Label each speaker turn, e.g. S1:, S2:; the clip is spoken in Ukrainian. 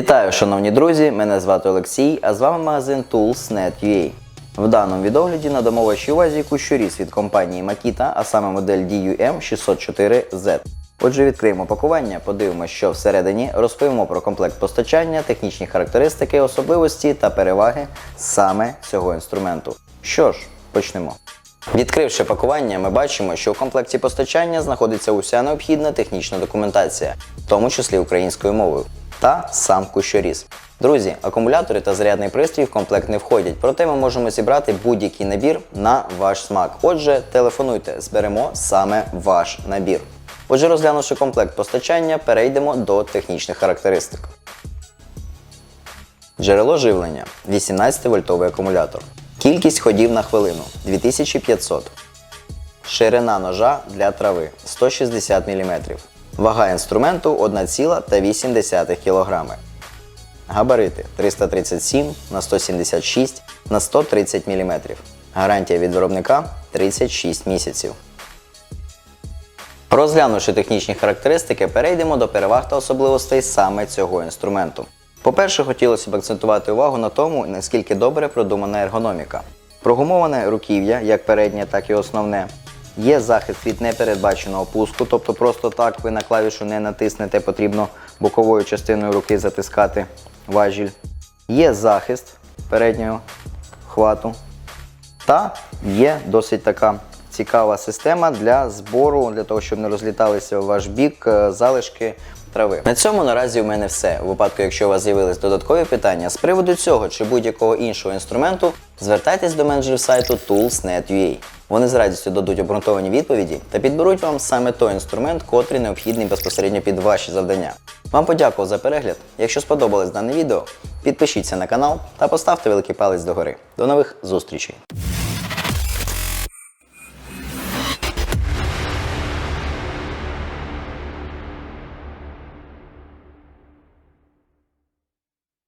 S1: Вітаю, шановні друзі! Мене звати Олексій, а з вами магазин Tools.net.ua. В даному відогляді надамо вашій увазі кущоріз від компанії Makita, а саме модель DUM604Z. Отже, відкриємо пакування, подивимося, що всередині, розповімо про комплект постачання, технічні характеристики, особливості та переваги саме цього інструменту. Що ж, почнемо. Відкривши пакування, ми бачимо, що у комплекті постачання знаходиться уся необхідна технічна документація, в тому числі українською мовою, та сам кущоріз. Друзі, акумулятори та зарядний пристрій в комплект не входять, проте ми можемо зібрати будь-який набір на ваш смак. Отже, телефонуйте, зберемо саме ваш набір. Отже, розглянувши комплект постачання, перейдемо до технічних характеристик. Джерело живлення 18 вольтовий акумулятор. Кількість ходів на хвилину 2500. Ширина ножа для трави 160 мм. Вага інструменту 1,8 кг. Габарити 337 на 176 на 130 мм. Гарантія від виробника 36 місяців. Розглянувши технічні характеристики, перейдемо до переваг та особливостей саме цього інструменту. По-перше, хотілося б акцентувати увагу на тому, наскільки добре продумана ергономіка. Прогумоване руків'я, як переднє, так і основне. Є захист від непередбаченого пуску, тобто просто так ви на клавішу не натиснете, потрібно боковою частиною руки затискати важіль. Є захист переднього хвату. Та є досить така цікава система для збору, для того, щоб не розліталися в ваш бік е, залишки трави. На цьому наразі у мене все. У випадку, якщо у вас з'явились додаткові питання з приводу цього чи будь-якого іншого інструменту, звертайтесь до менеджерів сайту Tools.net.ua. Вони з радістю дадуть обґрунтовані відповіді та підберуть вам саме той інструмент, котрий необхідний безпосередньо під ваші завдання. Вам подякував за перегляд. Якщо сподобалось дане відео, підпишіться на канал та поставте великий палець догори. До нових зустрічей!